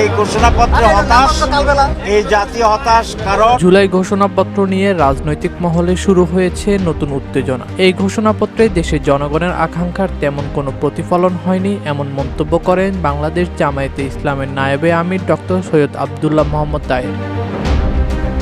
এই ঘোষণাপত্রে হতাশ। এই জাতি হতাশ কারণ জুলাই ঘোষণাপত্র নিয়ে রাজনৈতিক মহলে শুরু হয়েছে নতুন উত্তেজনা। এই ঘোষণাপত্রে দেশের জনগণের আকাঙ্ক্ষার তেমন কোনো প্রতিফলন হয়নি এমন মন্তব্য করেন বাংলাদেশ জামায়াতে ইসলামের নায়েবে আমির ডক্টর সৈয়দ আবদুল্লাহ মোহাম্মদ তায়ের।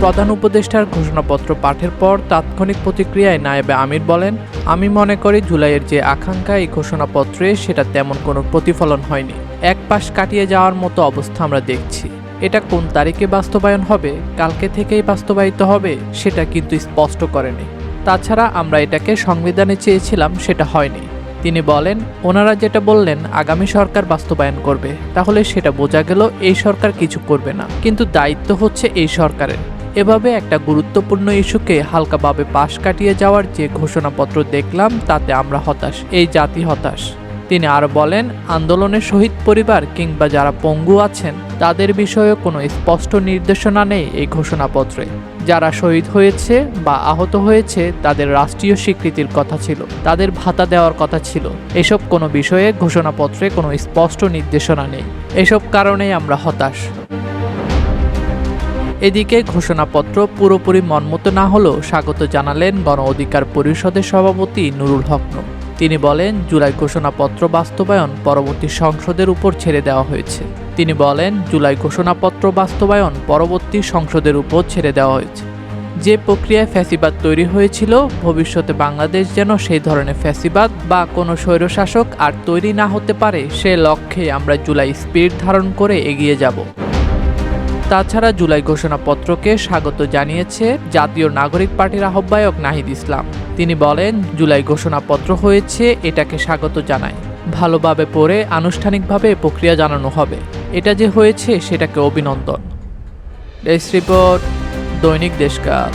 প্রধান উপদেষ্টার ঘোষণাপত্র পাঠের পর তাৎক্ষণিক প্রতিক্রিয়ায় নায়েবে আমির বলেন আমি মনে করি জুলাইয়ের যে আকাঙ্ক্ষা এই ঘোষণাপত্রে সেটা তেমন কোনো প্রতিফলন হয়নি। এক পাশ কাটিয়ে যাওয়ার মতো অবস্থা আমরা দেখছি। এটা কোন তারিখে বাস্তবায়ন হবে, কালকে থেকেই বাস্তবায়িত হবে, সেটা কিন্তু স্পষ্ট করেনি। তাছাড়া আমরা এটাকে সংবিধানে চেয়েছিলাম, সেটা হয়নি। তিনি বলেন, ওনারা যেটা বললেন, আগামী সরকার বাস্তবায়ন করবে। তাহলে সেটা বোঝা গেল, এই সরকার কিছু করবে না। কিন্তু দায়িত্ব হচ্ছে এই সরকারের। এভাবে একটা গুরুত্বপূর্ণ ইস্যুকে হালকাভাবে পাশ কাটিয়ে যাওয়ার যে ঘোষণাপত্র দেখলাম, তাতে আমরা হতাশ। এই জাতি হতাশ। তিনি আর বলেন, আন্দোলনের শহীদ পরিবার কিংবা যারা পঙ্গু আছেন, তাদের বিষয়ে কোনো স্পষ্ট নির্দেশনা নেই এই ঘোষণাপত্রে। যারা শহীদ হয়েছে বা আহত হয়েছে, তাদের রাষ্ট্রীয় স্বীকৃতির কথা ছিল, তাদের ভাতা দেওয়ার কথা ছিল। এসব কোনো বিষয়ে ঘোষণাপত্রে কোনো স্পষ্ট নির্দেশনা নেই। এসব কারণেই আমরা হতাশ। এদিকে ঘোষণাপত্র পুরোপুরি মনমত না হলেও স্বাগত জানালেন গণ অধিকার পরিষদের সভাপতি নুরুল হক নূর। তিনি বলেন, জুলাই ঘোষণাপত্র বাস্তবায়ন পরবর্তী সংসদের উপর ছেড়ে দেওয়া হয়েছে। তিনি বলেন, জুলাই ঘোষণাপত্র বাস্তবায়ন পরবর্তী সংসদের উপর ছেড়ে দেওয়া হয়েছে। যে প্রক্রিয়ায় ফ্যাসিবাদ তৈরি হয়েছিল, ভবিষ্যতে বাংলাদেশ যেন সেই ধরনের ফ্যাসিবাদ বা কোনো স্বৈরশাসক আর তৈরি না হতে পারে, সে লক্ষ্যে আমরা জুলাই স্পিরিট ধারণ করে এগিয়ে যাব। তাছাড়া জুলাই ঘোষণাপত্রকে স্বাগত জানিয়েছে জাতীয় নাগরিক পার্টির আহ্বায়ক নাহিদ ইসলাম। তিনি বলেন, জুলাই ঘোষণাপত্র হয়েছে, এটাকে স্বাগত জানায় ভালোভাবে পড়ে আনুষ্ঠানিকভাবে প্রক্রিয়া জানানো হবে। এটা যে হয়েছে, সেটাকে অভিনন্দন। রিপোর্ট, দৈনিক দেশকাল